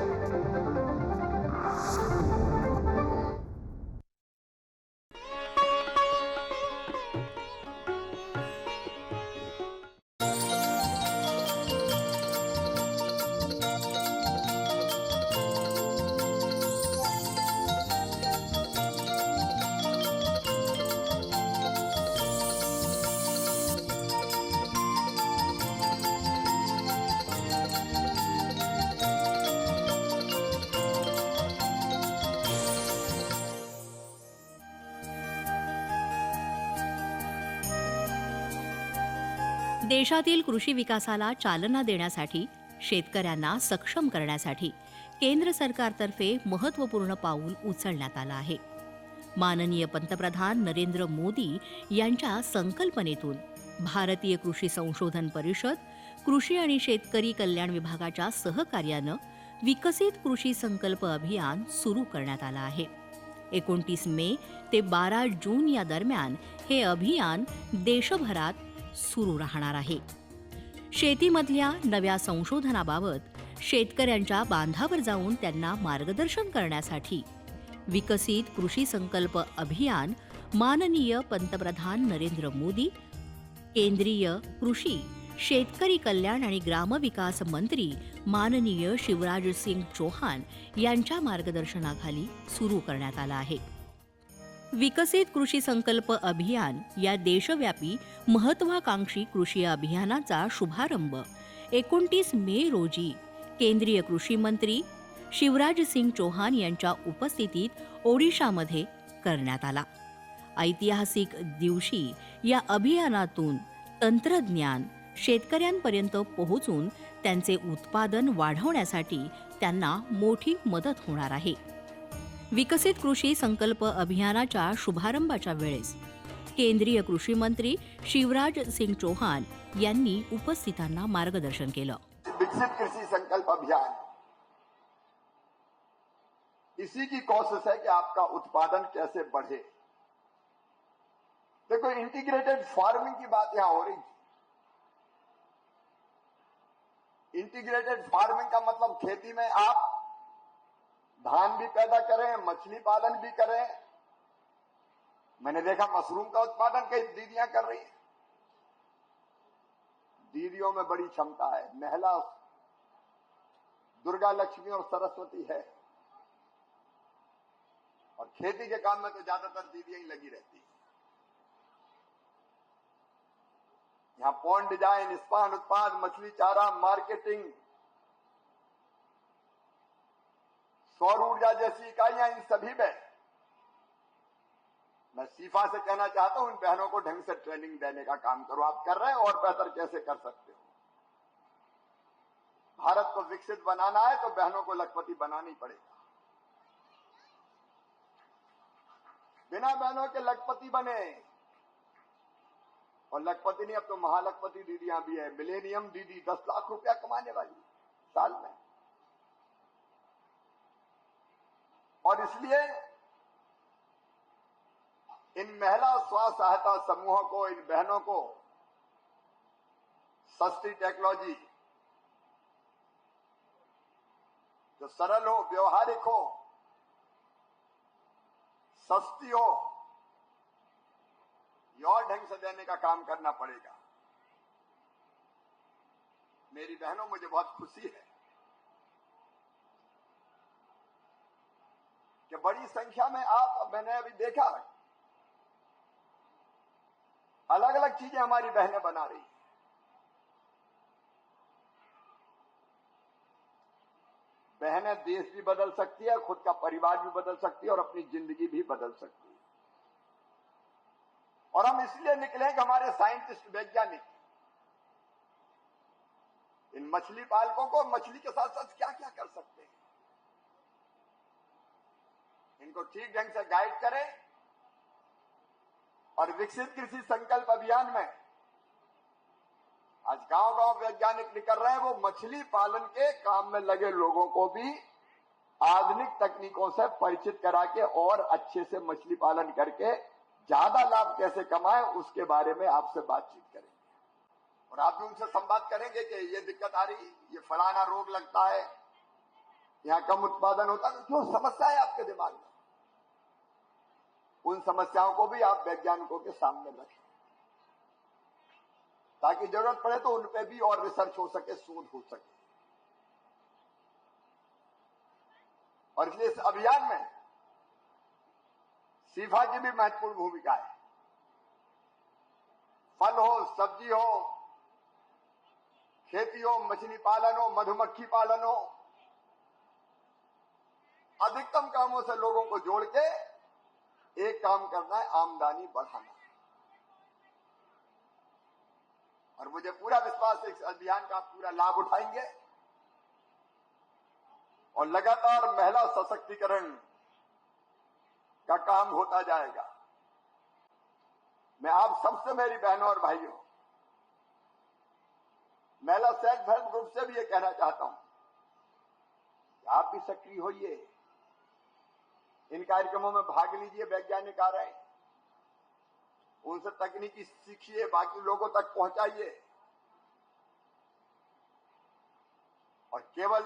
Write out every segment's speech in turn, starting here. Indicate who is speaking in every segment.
Speaker 1: Thank you. देशातील कृषी विकासाला चालना देण्यासाठी शेतकऱ्यांना सक्षम करण्यासाठी केंद्र सरकारतर्फे महत्त्वपूर्ण पाऊल उचलण्यात आलं आहे. माननीय पंतप्रधान नरेंद्र मोदी यांच्या संकल्पनेतून भारतीय कृषी संशोधन परिषद कृषी आणि शेतकरी कल्याण विभागाच्या सहकार्यानं विकसित कृषी संकल्प अभियान सुरू करण्यात आलं आहे. एकोणतीस मे ते बारा जून या दरम्यान हे अभियान देशभरात सुरू राहणार आहे. शेतीमधल्या नव्या संशोधनाबाबत शेतकऱ्यांच्या बांधावर जाऊन त्यांना मार्गदर्शन करण्यासाठी विकसित कृषी संकल्प अभियान माननीय पंतप्रधान नरेंद्र मोदी केंद्रीय कृषी शेतकरी कल्याण आणि ग्रामविकास मंत्री माननीय शिवराज सिंग चौहान यांच्या मार्गदर्शनाखाली सुरू करण्यात आला आहे. विकसित कृषी संकल्प अभियान या देशव्यापी महत्वाकांक्षी कृषी अभियानाचा शुभारंभ एकोणतीस मे रोजी केंद्रीय कृषी मंत्री शिवराज सिंग चौहान यांच्या उपस्थितीत ओडिशामध्ये करण्यात आला. ऐतिहासिक दिवशी या अभियानातून तंत्रज्ञान शेतकऱ्यांपर्यंत पोहोचून त्यांचे उत्पादन वाढवण्यासाठी त्यांना मोठी मदत होणार आहे. विकसित कृषी संकल्प अभियानाच्या शुभारंभाच्या वेळेस केंद्रीय कृषी मंत्री शिवराज सिंग चौहान यांनी उपस्थितांना मार्गदर्शन केलं.
Speaker 2: विकसित कृषी संकल्प अभियान. इसी की कोशिश है कि आपका उत्पादन कैसे बढ़े। देखो इंटीग्रेटेड फार्मिंग की बात यहां हो रही थी। इंटीग्रेटेड फार्मिंग का मतलब खेती में आप धान भी पैदा करें, मछली पालन भी करें। मैंने देखा मशरूम का उत्पादन कई दीदियाँ कर रही हैं। दीदियों में बड़ी क्षमता है। महिला, दुर्गा लक्ष्मी और सरस्वती है। और खेती के काम में तो ज़्यादातर दीदियाँ ही लगी रहती हैं। यहाँ पॉन्ड डिज़ाइन स्पान उत्पाद, मछली चारा मार्केटिंग सौर ऊर्जा जैसी इकाइयाँ इन सभी में। मैं सीफा से कहना चाहता हूँ, इन बहनों को ढंग से ट्रेनिंग देने का काम करो। आप कर रहे हैं और बेहतर कैसे कर सकते हो? भारत को विकसित बनाना है तो बहनों को लखपति बनानी पड़ेगा। बिना बहनों के लखपति बने। और लखपति नहीं, अब तो महालखपति दीदियाँ भी है। मिलेनियम दीदी दस लाख रुपया कमाने वाली, साल में। और इसलिए इन महिला स्व सहायता समूहों को, इन बहनों को सस्ती टेक्नोलॉजी जो सरल हो, व्यवहारिक हो, सस्ती हो और ढंग से देने का काम करना पड़ेगा। मेरी बहनों, मुझे बहुत खुशी है। कि बड़ी संख्या में आप मैंने अभी देखा है। अलग अलग चीज़ें हमारी बहनें बना रही बहनें देश भी बदल सकती है, खुद का परिवार भी बदल सकती है और अपनी ज़िंदगी भी बदल सकती है। और हम इसलिए निकले कि हमारे साइंटिस्ट, वैज्ञानिक, इन मछली पालकों को मछली के साथ साथ क्या क्या कर सकते हैं? इनको ठीक ढंग से गाइड करें और विकसित कृषि संकल्प अभियान में आज गाँव गाँव वैज्ञानिक निकल रहे हैं, वो मछली पालन के काम में लगे लोगों को भी आधुनिक तकनीकों से परिचित करा के और अच्छे से मछली पालन करके ज़्यादा लाभ कैसे कमाए, उसके बारे में आपसे बातचीत करेंगे। और आप भी उनसे संवाद करेंगे कि ये दिक्कत आ रही, ये फलाना रोग लगता है, यहाँ कम उत्पादन होता है जो समस्या है आपके दिमाग में। उन समस्याओं को भी आप वैज्ञानिकों के सामने रखें। ताकि ज़रूरत पड़े तो उन पे भी और रिसर्च हो सके, शोध हो सके। और इसलिए इस अभियान में सीफा की भी महत्वपूर्ण भूमिका है। फल हो, सब्ज़ी हो, खेती हो, मछली पालन हो, मधुमक्खी पालन हो, अधिकतम कामों से लोगों को जोड़ के एक काम करना है, आमदनी बढ़ाना। और मुझे पूरा विश्वास है इस अभियान का पूरा लाभ उठाएँगे। और लगातार महिला सशक्तिकरण का काम होता जाएगा। मैं आप सबसे मेरी बहनों और भाइयों, महिला सेल्फ हेल्प ग्रुप से भी ये कहना चाहता हूँ आप भी सक्रिय होइए। इन कार्यक्रमों में भाग लीजिए वैज्ञानिक आ रहे हैं। उनसे तकनीकी सीखिए, बाकी लोगों तक पहुंचाइए। और केवल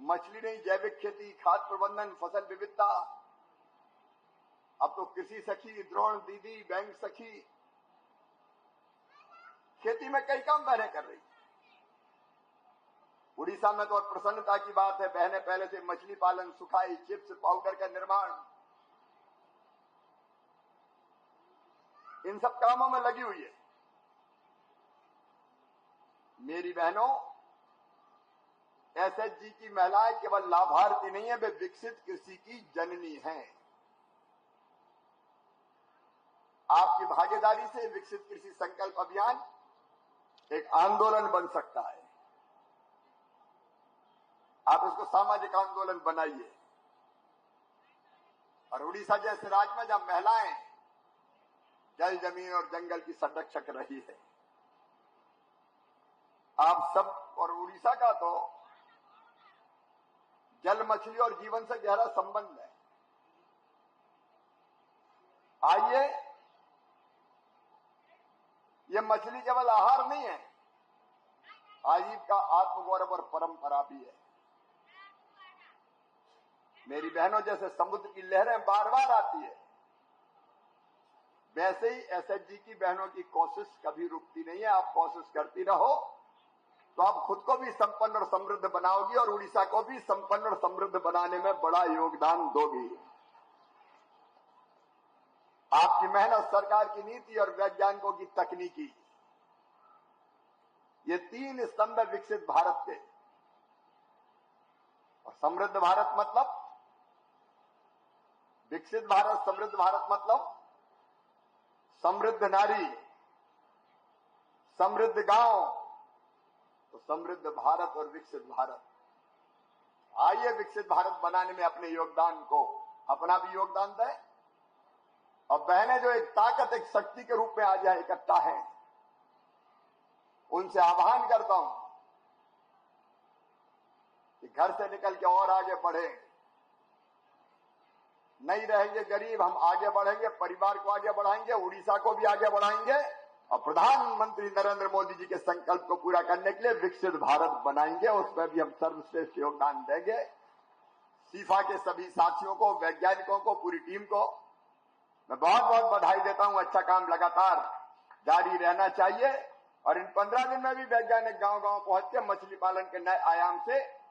Speaker 2: मछली नहीं, जैविक खेती, खाद प्रबंधन, फ़सल विविधता। अब तो कृषि सखी, द्रोण दीदी, बैंक सखी, खेती में कई काम बहनें कर रही उड़ीसा में तो और प्रसन्नता की बात है, बहने पहले से मछली पालन, सुखाई चिप्स पाउडर का निर्माण। इन सब कामों में लगी हुई है। मेरी बहनों एसएचजी की महिलाएँ केवल लाभार्थी नहीं है, वे विकसित कृषि की जननी हैं। आपकी भागीदारी से विकसित कृषि संकल्प अभियान एक आंदोलन बन सकता है। आप इसको सामाजिक आंदोलन बनाइए। और उड़ीसा जैसे राज्य में जहाँ महिलाएँ जल ज़मीन और जंगल की संरक्षक रही है, आप सब, और उड़ीसा का तो जल मछली और जीवन से गहरा संबंध है। आइए, ये मछली केवल आहार नहीं है, आजीविका, आत्मगौरव और परंपरा भी है। मेरी बहनों, जैसे समुद्र की लहरें बार बार आती है, वैसे ही एसएचजी की बहनों की कोशिश कभी रुकती नहीं है। आप कोशिश करती रहो तो आप खुद को भी संपन्न और समृद्ध बनाओगी और उड़ीसा को भी संपन्न और समृद्ध बनाने में बड़ा योगदान दोगी। आपकी मेहनत, सरकार की नीति और वैज्ञानिकों की तकनीकी, ये तीन स्तंभ विकसित भारत के। और समृद्ध भारत मतलब विकसित भारत, समृद्ध भारत मतलब समृद्ध नारी, समृद्ध गाँव तो समृद्ध भारत और विकसित भारत। आइए विकसित भारत बनाने में अपने योगदान को, अपना भी योगदान दें। और बहनें जो एक ताकत, एक शक्ति के रूप में आज यहाँ इकट्ठा है, उनसे आह्वान करता हूँ कि घर से निकल के और आगे बढ़े। नहीं रहेंगे गरीब, हम आगे बढ़ेंगे, परिवार को आगे बढ़ाएँगे, उड़ीसा को भी आगे बढ़ाएँगे। और प्रधानमंत्री नरेंद्र मोदी जी के संकल्प को पूरा करने के लिए विकसित भारत बनाएँगे, उसमें भी हम सर्वश्रेष्ठ योगदान देंगे। सीफा के सभी साथियों को, वैज्ञानिकों को, पूरी टीम को मैं बहुत बहुत बधाई देता हूँ अच्छा काम लगातार जारी रहना चाहिए। और इन पंद्रह दिन में भी वैज्ञानिक गाँव गाँव पहुँच के मछली पालन के नए आयाम से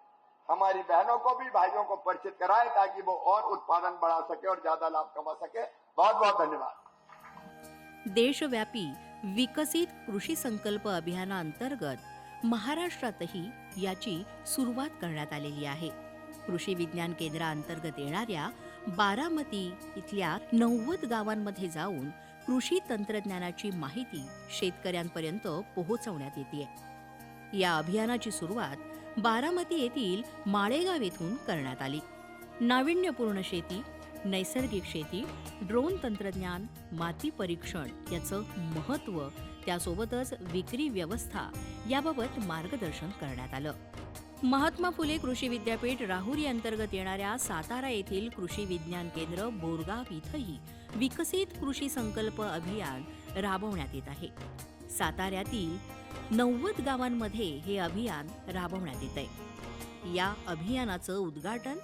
Speaker 2: हमारी बहनों को भी भाइयों को परिचित कराए ताकि वो और उत्पादन बढ़ा सके और ज्यादा लाभ कमा सके। बहुत बहुत धन्यवाद।
Speaker 1: देशव्यापी विकसित कृषी संकल्प अभियानांतर्गत महाराष्ट्रातही याची सुरुवात करण्यात आलेली आहे. कृषी विज्ञान केंद्राअंतर्गत येणाऱ्या बारामती इथल्या नव्वद गावांमध्ये जाऊन कृषी तंत्रज्ञानाची माहिती शेतकऱ्यांपर्यंत पोहोचवण्यात येते या अभियानाची सुरुवात बारामती येथील माळेगाव येथून करण्यात आली. नाविन्यपूर्ण शेती नैसर्गिक शेती ड्रोन तंत्रज्ञान माती परीक्षण याचं महत्त्व त्यासोबतच विक्री व्यवस्था याबाबत मार्गदर्शन करण्यात आलं. महात्मा फुले कृषी विद्यापीठ राहुरी अंतर्गत येणाऱ्या सातारा येथील कृषी विज्ञान केंद्र बोरगाव इथंही विकसित कृषी संकल्प अभियान राबवण्यात येत आहे. साताऱ्यातील नव्वद गावांमध्ये हे अभियान राबवण्यात येत आहे या अभियानाचं उद्घाटन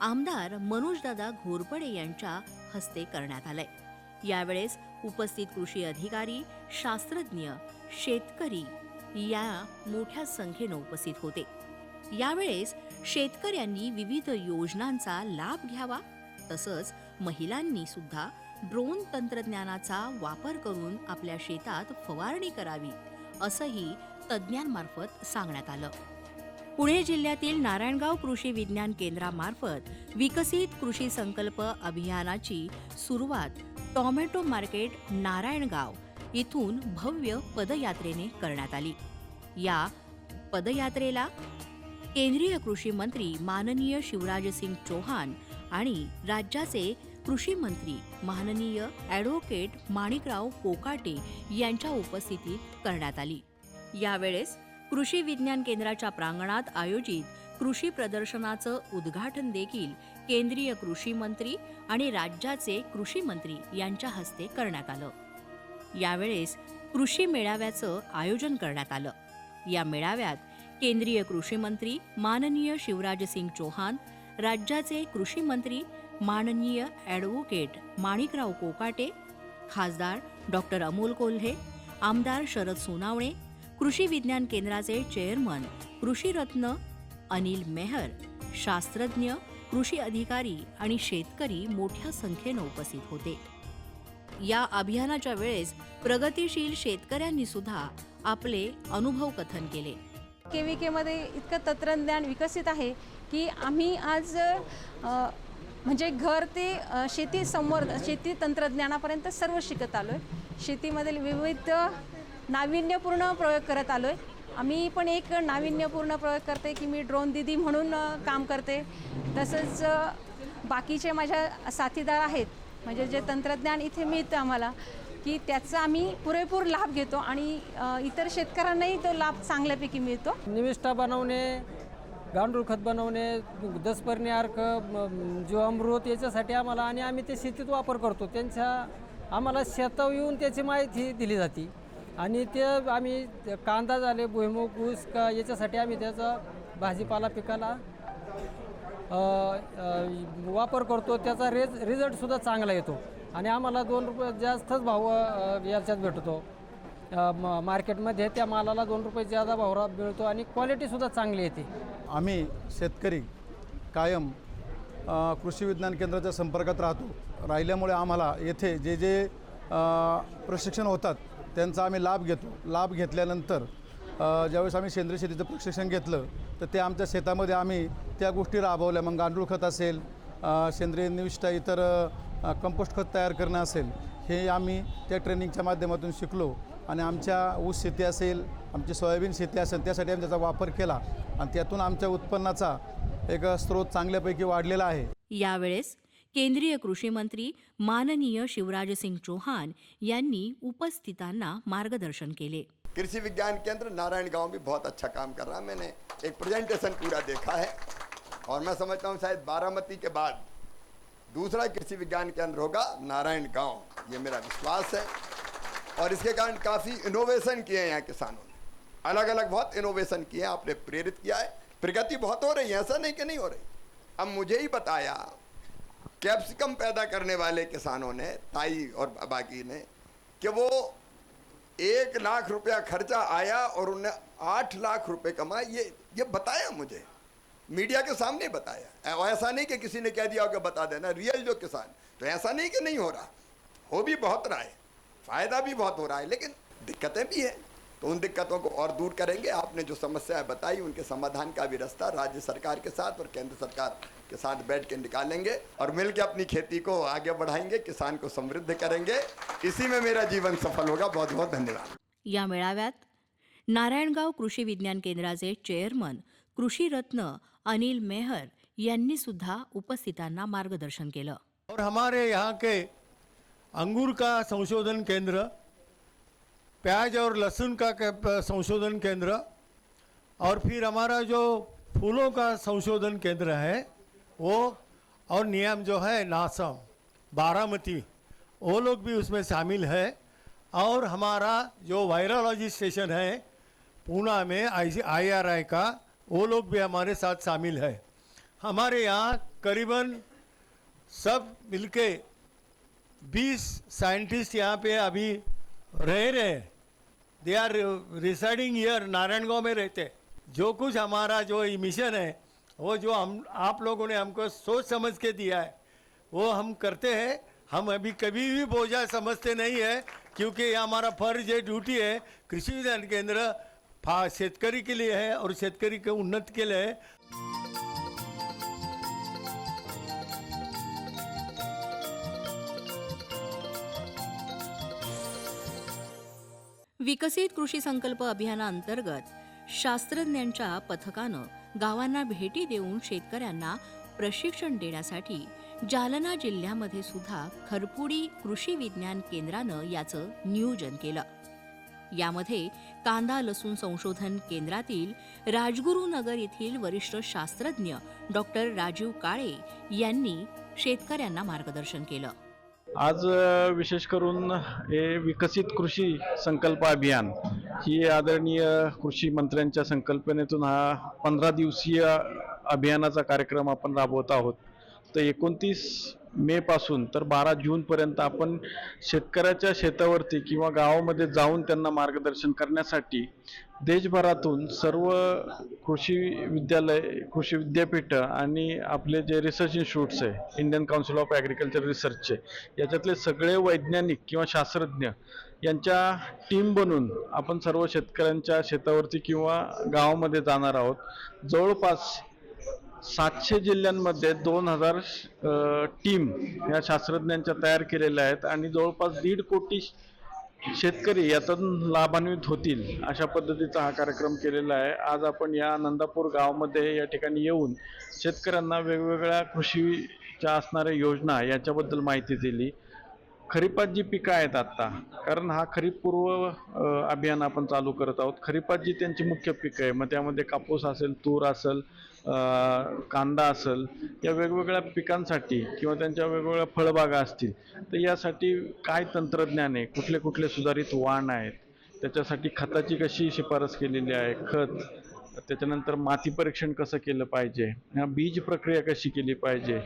Speaker 1: आमदार मनोजदादा घोरपडे यांच्या हस्ते करण्यात आलंय. यावेळेस उपस्थित कृषी अधिकारी शास्त्रज्ञ शेतकरी या मोठ्या संख्येनं उपस्थित होते. यावेळेस शेतकऱ्यांनी विविध योजनांचा लाभ घ्यावा तसंच महिलांनी सुद्धा ड्रोन तंत्रज्ञानाचा वापर करून आपल्या शेतात फवारणी करावी असंही तज्ज्ञांमार्फत सांगण्यात आलं. पुणे जिल्ह्यातील नारायणगाव कृषी विज्ञान केंद्रामार्फत विकसित कृषी संकल्प अभियानाची सुरुवात टॉमॅटो मार्केट नारायणगाव इथून भव्य पदयात्रेने करण्यात आली. या पदयात्रेला केंद्रीय कृषी मंत्री माननीय शिवराजसिंग चौहान आणि राज्याचे कृषी मंत्री माननीय ॲडव्होकेट माणिकराव कोकाटे यांच्या उपस्थितीत करण्यात आली. यावेळेस कृषी विज्ञान केंद्राच्या प्रांगणात आयोजित कृषी प्रदर्शनाचं उद्घाटन देखील केंद्रीय कृषी मंत्री आणि राज्याचे कृषी मंत्री यांच्या हस्ते करण्यात आलं. यावेळेस कृषी मेळाव्याचं आयोजन करण्यात आलं. या मेळाव्यात केंद्रीय कृषी मंत्री माननीय शिवराजसिंग चौहान राज्याचे कृषी मंत्री माननीय ॲडव्होकेट माणिकराव कोकाटे खासदार डॉक्टर अमोल कोल्हे आमदार शरद सोनावणे कृषी विज्ञान केंद्राचे चेअरमन कृषीरत्न अनिल मेहर शास्त्रज्ञ कृषी अधिकारी आणि शेतकरी मोठ्या संख्येनं उपस्थित होते. या अभियानाच्या वेळेस प्रगतीशील शेतकऱ्यांनी सुद्धा आपले अनुभव कथन केले.
Speaker 3: के इतकं तंत्रज्ञान विकसित आहे की आम्ही आज म्हणजे घर ते शेती संवर्ध शेती तंत्रज्ञानापर्यंत सर्व शिकत आलो आहे शेतीमधील विविध नाविन्यपूर्ण प्रयोग करत आलो आहे आम्ही पण एक नाविन्यपूर्ण प्रयोग करते की मी ड्रोन दिदी म्हणून काम करते. तसंच बाकीचे माझ्या साथीदार आहेत. म्हणजे जे तंत्रज्ञान इथे मिळतं आम्हाला की त्याचा आम्ही पुरेपूर लाभ घेतो आणि इतर शेतकऱ्यांनाही तो लाभ चांगल्यापैकी मिळतो.
Speaker 4: निविष्ठा बनवणे गांडूळ खत बनवणे दसपर्णी अर्क जो जीवामृत याच्यासाठी आम्हाला आणि आम्ही ते शेतीत वापर करतो. त्यांच्या आम्हाला शेतावर येऊन त्याची माहिती दिली जाते. आणि ते आम्ही कांदा झाले भुईमुग ऊस का याच्यासाठी आम्ही त्याचा भाजीपाला पिकाला वापर करतो. त्याचा रेज रिझल्टसुद्धा चांगला येतो. आणि आम्हाला दोन रुपये जास्तच भाव याच्यात भेटतो. म- मार्केटमध्ये त्या मालाला दोन रुपये जादा भाव मिळतो आणि क्वालिटीसुद्धा चांगली येते.
Speaker 5: आम्ही शेतकरी कायम कृषी विज्ञान केंद्राच्या संपर्कात राहतो. राहिल्यामुळे आम्हाला येथे जे जे प्रशिक्षण होतात त्यांचा आम्ही लाभ घेतो. लाभ घेतल्यानंतर ज्यावेळेस आम्ही सेंद्रिय शेतीचं प्रशिक्षण घेतलं तर ते आमच्या शेतामध्ये आम्ही त्या गोष्टी राबवल्या. मग गांडूळ खत असेल सेंद्रिय निविष्ठा इतर कंपोस्ट खत तयार करणं असेल हे आम्ही त्या ट्रेनिंगच्या माध्यमातून शिकलो. आणि आमच्या ऊस शेती असेल आमची सोयाबीन शेती असेल त्यासाठी आम्ही त्याचा वापर केला. आणि त्यातून आमच्या उत्पन्नाचा एक स्रोत चांगल्यापैकी वाढलेला आहे.
Speaker 1: यावेळेस केंद्रीय कृषी मंत्री माननीय शिवराजसिंग चौहान यांनी उपस्थितांना मार्गदर्शन केले.
Speaker 2: कृषी विज्ञान केंद्र नारायण गांव भी बहुत अच्छा काम कर रहा है। मैंने एक प्रेजेंटेशन पूरा देखा है। और मैं समझता हूँ शायद बारामती के बाद दूसरा कृषी विज्ञान केंद्र होगा नारायण गांव। ये मेरा विश्वास है। और इसके कारण काफ़ी इनोवेशन किए हैं यहाँ किसानों ने। अलग अलग बहुत इनोवेशन किए हैं, आपने प्रेरित किया है। प्रगति बहुत हो रही है, ऐसा नहीं कि नहीं हो रही। अब मुझे ही बताया, कैप्सिकम पैदा करने वाले किसानों ने, ताई और बाकी ने, कि वो एक लाख रुपया खर्चा आया और उन्हें आठ लाख रुपए कमाए। ये ये बताया मुझे। मीडिया के सामने बताया। ऐसा नहीं कि किसी ने कह दिया कि बता देना। रियल जो किसान तो ऐसा नहीं कि नहीं हो रहा। हो भी बहुत रहा है फायदा भी बहुत हो रहा है लेकिन दिक्कतें भी है। तो उन दिक्कतों को और दूर करेंगे। आपने जो समस्याएं बताई उनके समाधान का भी रास्ता राज्य सरकार के साथ और केंद्र सरकार के साथ बैठ के निकालेंगे और मिल के अपनी खेती को आगे बढ़ाएंगे किसान को समृद्ध करेंगे। इसी में मेरा जीवन सफल होगा। बहुत बहुत धन्यवाद।
Speaker 1: या मेळाव्यात नारायणगाव कृषी विज्ञान केंद्राचे चेअरमन कृषीरत्न अनिल मेहर यांनी सुद्धा उपस्थितांना मार्गदर्शन केलं.
Speaker 6: और हमारे यहाँ के अंगूर का संशोधन केंद्र, प्याज और लहसुन का संशोधन केंद्र, और फिर हमारा जो फूलों का संशोधन केंद्र है, वो और नियम जो है नासम, बारामती, वो लोग भी उसमें शामिल है। और हमारा जो वायरोलॉजी स्टेशन है, पूना में, आई आई आर आई का, वो लोग भी हमारे साथ शामिल है। हमारे यहाँ करीबन सब मिलके 20 साइंटिस्ट यहाँ पे अभी रह रहे हैं। They are residing here Narayangaon में रहते जो कुछ हमारा जो मिशन है, वो जो हम, आप लोगों ने हमको सोच समझ के दिया है, वो हम करते हैं। हम अभी कभी भी बोझा समझते नहीं है, क्योंकि ये हमारा फ़र्ज़ है, ड्यूटी है। कृषि विज्ञान केंद्र शेतकरी के लिए है और शेतकरी के उन्नत के लिए है।
Speaker 1: विकसित कृषी संकल्प अभियानाअंतर्गत शास्त्रज्ञांच्या पथकानं गावांना भेटी देऊन शेतकऱ्यांना प्रशिक्षण देण्यासाठी जालना जिल्ह्यामध्ये सुद्धा खरपुडी कृषी विज्ञान केंद्रानं याचं नियोजन केलं. यामध्ये कांदा लसूण संशोधन केंद्रातील राजगुरुनगर येथील वरिष्ठ शास्त्रज्ञ डॉक्टर राजीव काळे यांनी शेतकऱ्यांना मार्गदर्शन केलं.
Speaker 7: आज विशेष करून हे विकसित कृषी संकल्प अभियान ही आदरणीय कृषी मंत्र्यांच्या संकल्पनेतून हा पंधरा दिवसीय अभियानाचा कार्यक्रम आपण राबवत आहोत. तर एकोणतीस मे पासून तर बारा जूनपर्यंत आपण शेतकऱ्याच्या शेतावरती किंवा गावामध्ये जाऊन त्यांना मार्गदर्शन करण्यासाठी देशभरातून सर्व कृषी विद्यालय कृषी विद्यापीठं आणि आपले जे रिसर्च इन्स्टिट्यूट्स आहे इंडियन काउन्सिल ऑफ ॲग्रिकल्चर रिसर्चचे याच्यातले सगळे वैज्ञानिक किंवा शास्त्रज्ञ यांच्या टीम बनून आपण सर्व शेतकऱ्यांच्या शेतावरती किंवा गावामध्ये जाणार आहोत. जवळपास सातशे जिल्ह्यांमध्ये दोन हजार टीम या शास्त्रज्ञांच्या तयार केलेल्या आहेत आणि जवळपास दीड कोटी शेतकरी यातून लाभान्वित होतील अशा पद्धतीचा हा कार्यक्रम केलेला आहे. आज आपण या नंदापूर गावामध्ये या ठिकाणी येऊन शेतकऱ्यांना वेगवेगळ्या कृषीच्या असणाऱ्या योजना याच्याबद्दल माहिती दिली. खरीपात जी पिकं आहेत आत्ता. कारण हा खरीपपूर्व अभियान आपण चालू करत आहोत. खरीपात जी त्यांची मुख्य पिकं आहे. मग त्यामध्ये कापूस असेल तूर असेल कांदा असेल या वेगवेगळ्या पिकांसाठी किंवा त्यांच्या वेगवेगळ्या फळबागा असतील तर यासाठी काय तंत्रज्ञान आहे? कुठले कुठले सुधारित वाण आहेत? त्याच्यासाठी खताची कशी शिफारस केलेली आहे? खत त्याच्यानंतर माती परीक्षण कसं केलं पाहिजे? ह्या बीज प्रक्रिया कशी केली पाहिजे?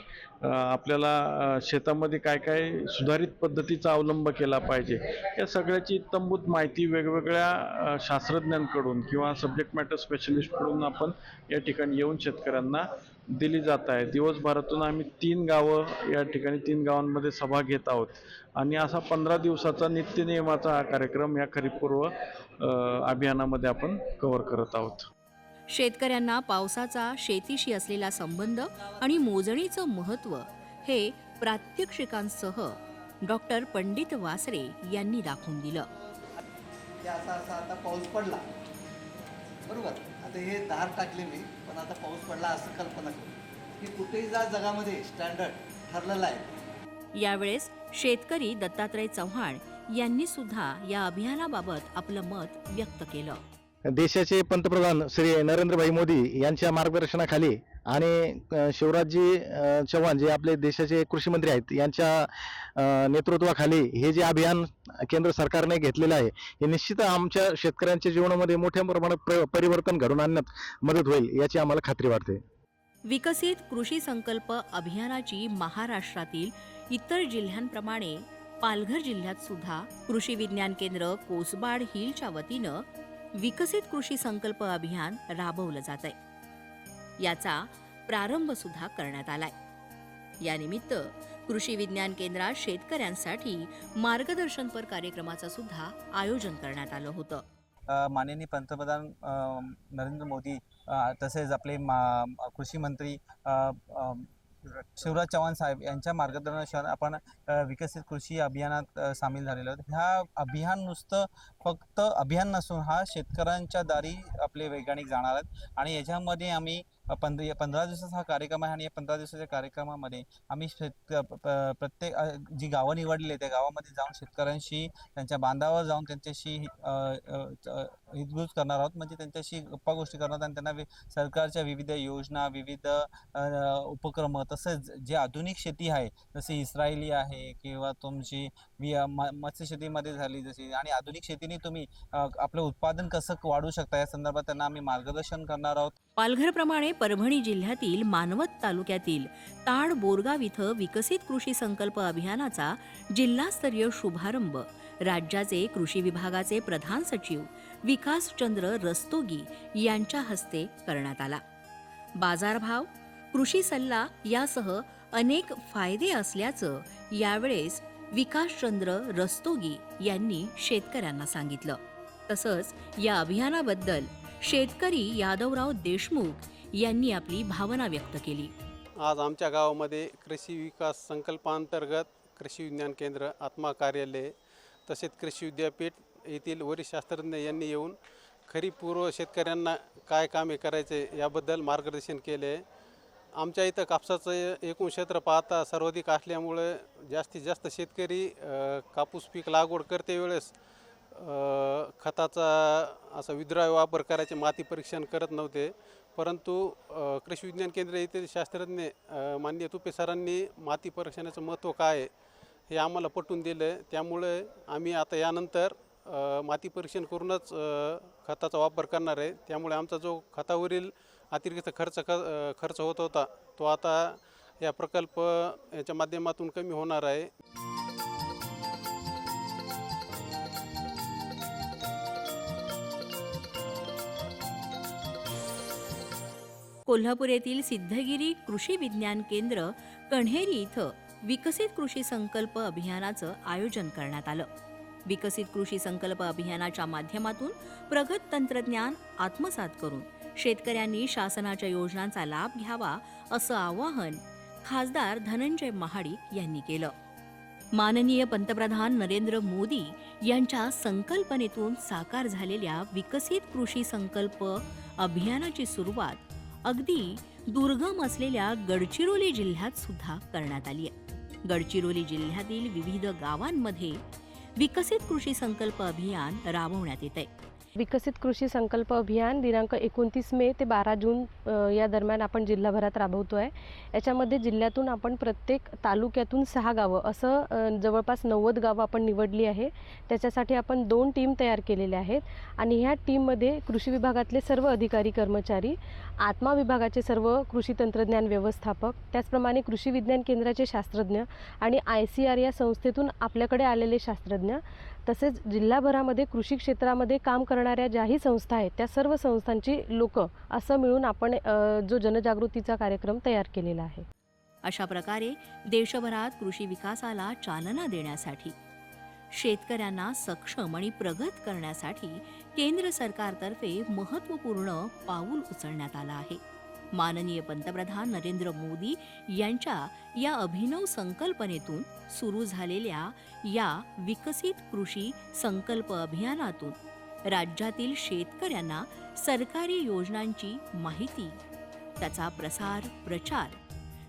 Speaker 7: आपल्याला शेतामध्ये काय काय सुधारित पद्धतीचा अवलंब केला पाहिजे? या सगळ्याची तंबूत माहिती वेगवेगळ्या शास्त्रज्ञांकडून किंवा सब्जेक्ट मॅटर स्पेशलिस्टकडून आपण या ठिकाणी येऊन शेतकऱ्यांना दिली जात आहे. दिवसभरातून आम्ही तीन गावं या ठिकाणी तीन गावांमध्ये सभा घेत आहोत. आणि असा पंधरा दिवसाचा नित्यनियमाचा हा कार्यक्रम या खरीपपूर्व अभियानामध्ये आपण कव्हर करत आहोत.
Speaker 1: शेतकऱ्यांना पावसाचा शेतीशी असलेला संबंध आणि मोजणीचं महत्त्व हे प्रात्यक्षिकांसह डॉक्टर पंडित वासरे यांनी दाखवून दिलं.
Speaker 8: असा असा आता पाऊस पडला. बरोबर? आता हे धार टाकले मी पण आता पाऊस पडला असं कल्पना करू. की कुठेही जा जगामध्ये स्टँडर्ड ठरलेलं आहे.
Speaker 1: यावेळेस शेतकरी दत्तात्रय चव्हाण यांनी सुद्धा या अभियानाबाबत आपलं मत व्यक्त केलं.
Speaker 9: देशाचे पंतप्रधान श्री नरेंद्रभाई मोदी यांच्या मार्गदर्शनाखाली आणि शिवराजजी चव्हाण जे आपले देशाचे कृषी मंत्री आहेत यांच्या नेतृत्वाखाली हे जे अभियान केंद्र सरकारने घेतलेलं आहे हे निश्चित आमच्या शेतकऱ्यांच्या जीवनामध्ये मोठ्या प्रमाणात परिवर्तन घडून आणण्यात मदत होईल याची आम्हाला खात्री वाटते.
Speaker 1: विकसित कृषी संकल्प अभियानाची महाराष्ट्रातील इतर जिल्ह्यांप्रमाणे पालघर जिल्ह्यात सुद्धा कृषी विज्ञान केंद्र कोसबाड हिलच्या वतीनं विकसित कृषी संकल्प अभियान राबवलं जात आहे याचा प्रारंभ सुद्धा करण्यात आलाय. यानिमित्त कृषी विज्ञान केंद्रात शेतकऱ्यांसाठी मार्गदर्शनपर कार्यक्रमाचं सुद्धा आयोजन करण्यात आलं होतं.
Speaker 10: माननीय पंतप्रधान नरेंद्र मोदी तसेच आपले मा कृषी मंत्री शिवराज चव्हाण साहेब यांच्या मार्गदर्शनात आपण विकसित कृषी अभियानात सामील झालेलो आहोत. ह्या अभियान नुसतं फक्त अभियान नसून हा शेतकऱ्यांच्या दारी आपले वैज्ञानिक जाणार आहेत. आणि याच्यामध्ये आम्ही पंधरा पंधरा दिवसाचा हा कार्यक्रम आहे आणि या पंधरा दिवसाच्या कार्यक्रमामध्ये आम्ही शेत प्रत्येक जी गावं निवडली आहेत त्या गावामध्ये जाऊन शेतकऱ्यांशी त्यांच्या बांधावर जाऊन त्यांच्याशी हितगुज करणार आहोत. म्हणजे त्यांच्याशी गप्पा गोष्टी करणार आणि त्यांना सरकारच्या विविध योजना विविध उपक्रम तसेच जे आधुनिक शेती आहे जसे इस्रायली आहे किंवा तुमची म- मत्स्यशेतीमध्ये झाली जशी आणि आधुनिक शेतीने तुम्ही अ, आपलं उत्पादन कसं वाढवू शकता या संदर्भात त्यांना आम्ही मार्गदर्शन करणार आहोत.
Speaker 1: पालघरप्रमाणे परभणी जिल्ह्यातील मानवत तालुक्यातील ताड बोरगाव इथं विकसित कृषी संकल्प अभियानाचा जिल्हास्तरीय शुभारंभ. राज्याचे कृषी विभागाचे प्रधान सचिव विकासचंद्र रस्तोगी यांच्या हस्ते करण्यात आला. बाजारभाव कृषी सल्ला यासह अनेक फायदे असल्याचं यावेळेस विकासचंद्र रस्तोगी यांनी शेतकऱ्यांना सांगितलं. तसंच या अभियानाबद्दल शेतकरी यादवराव देशमुख यांनी आपली भावना व्यक्त केली.
Speaker 11: आज आमच्या गावामध्ये कृषी विकास संकल्पांतर्गत कृषी विज्ञान केंद्र आत्मा कार्यालय तसेच कृषी विद्यापीठ येथील वरिष्ठ शास्त्रज्ञ यांनी येऊन खरीपूर्व शेतकऱ्यांना काय कामे करायचे याबद्दल मार्गदर्शन केले. आमच्या इथं कापसाचं एकूण क्षेत्र पाहता सर्वाधिक असल्यामुळे जास्तीत जास्त शेतकरी कापूस पीक लागवड करते वेळेस खताचा असा विद्राव्य वापर करायचे माती परीक्षण करत नव्हते. परंतु कृषी विज्ञान केंद्र येथील शास्त्रज्ञ माननीय तुपे सरांनी माती परीक्षणाचं महत्त्व काय आहे हे आम्हाला पटवून दिलं त्यामुळे आम्ही आता यानंतर माती परीक्षण करूनच खताचा वापर करणार आहे. त्यामुळे आमचा जो खतावरील अतिरिक्त खर्च ख खर्च होत होता. तो आता या प्रकल्प याच्या माध्यमातून कमी होणार आहे.
Speaker 1: कोल्हापूर येथील सिद्धगिरी कृषी विज्ञान केंद्र कण्हेरी इथं विकसित कृषी संकल्प अभियानाचं आयोजन करण्यात आलं. विकसित कृषी संकल्प अभियानाच्या माध्यमातून प्रगत तंत्रज्ञान आत्मसात करून शेतकऱ्यांनी शासनाच्या योजनांचा लाभ घ्यावा असं आवाहन खासदार धनंजय महाडिक यांनी केलं. माननीय पंतप्रधान नरेंद्र मोदी यांच्या संकल्पनेतून साकार झालेल्या विकसित कृषी संकल्प अभियानाची सुरुवात अगदी दुर्गम असलेल्या गडचिरोली जिल्ह्यात सुद्धा करण्यात आली आहे. गडचिरोली जिल्ह्यातील विविध गावांमध्ये विकसित कृषी संकल्प अभियान राबवण्यात येत आहे
Speaker 12: विकसित कृषी संकल्प अभियान दिनांक एकोणतीस मे ते बारा जून या दरम्यान आपण जिल्हाभरात राबवतो आहे याच्यामध्ये जिल्ह्यातून आपण प्रत्येक तालुक्यातून सहा गावं असं जवळपास नव्वद गावं आपण निवडली आहे. त्याच्यासाठी आपण दोन टीम तयार केलेल्या आहेत आणि ह्या टीममध्ये कृषी विभागातले सर्व अधिकारी कर्मचारी आत्मा विभागाचे सर्व कृषी तंत्रज्ञान व्यवस्थापक त्याचप्रमाणे कृषी विज्ञान केंद्राचे शास्त्रज्ञ आणि आय सी आर या संस्थेतून आपल्याकडे आलेले शास्त्रज्ञ तसेच जिल्हाभरामध्ये कृषी क्षेत्रामध्ये काम करणाऱ्या ज्याही संस्था आहेत त्या सर्व संस्थांची लोक असं मिळून आपण जो जनजागृतीचा कार्यक्रम तयार केलेला आहे.
Speaker 1: अशा प्रकारे देशभरात कृषी विकासाला चालना देण्यासाठी शेतकऱ्यांना सक्षम आणि प्रगत करण्यासाठी केंद्र सरकारतर्फे महत्त्वपूर्ण पाऊल उचलण्यात आलं आहे. माननीय पंतप्रधान नरेंद्र मोदी यांच्या या अभिनव संकल्पनेतून सुरू झालेल्या या विकसित कृषी संकल्प अभियानातून राज्यातील शेतकऱ्यांना सरकारी योजनांची माहिती त्याचा प्रसार प्रचार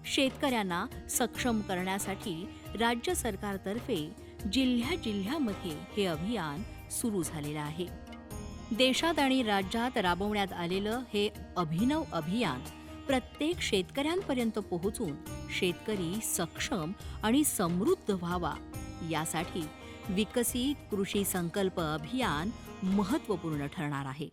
Speaker 1: शेतकऱ्यांना सक्षम करण्यासाठी राज्य सरकारतर्फे जिल्ह्या जिल्ह्यामध्ये हे अभियान सुरू झालेलं आहे. देशात आणि राज्यात राबवण्यात आलेलं हे अभिनव अभियान प्रत्येक शेतकऱ्यांपर्यंत पोहोचून शेतकरी सक्षम आणि समृद्ध व्हावा. यासाठी विकसित कृषी संकल्प अभियान महत्त्वपूर्ण ठरणार आहे.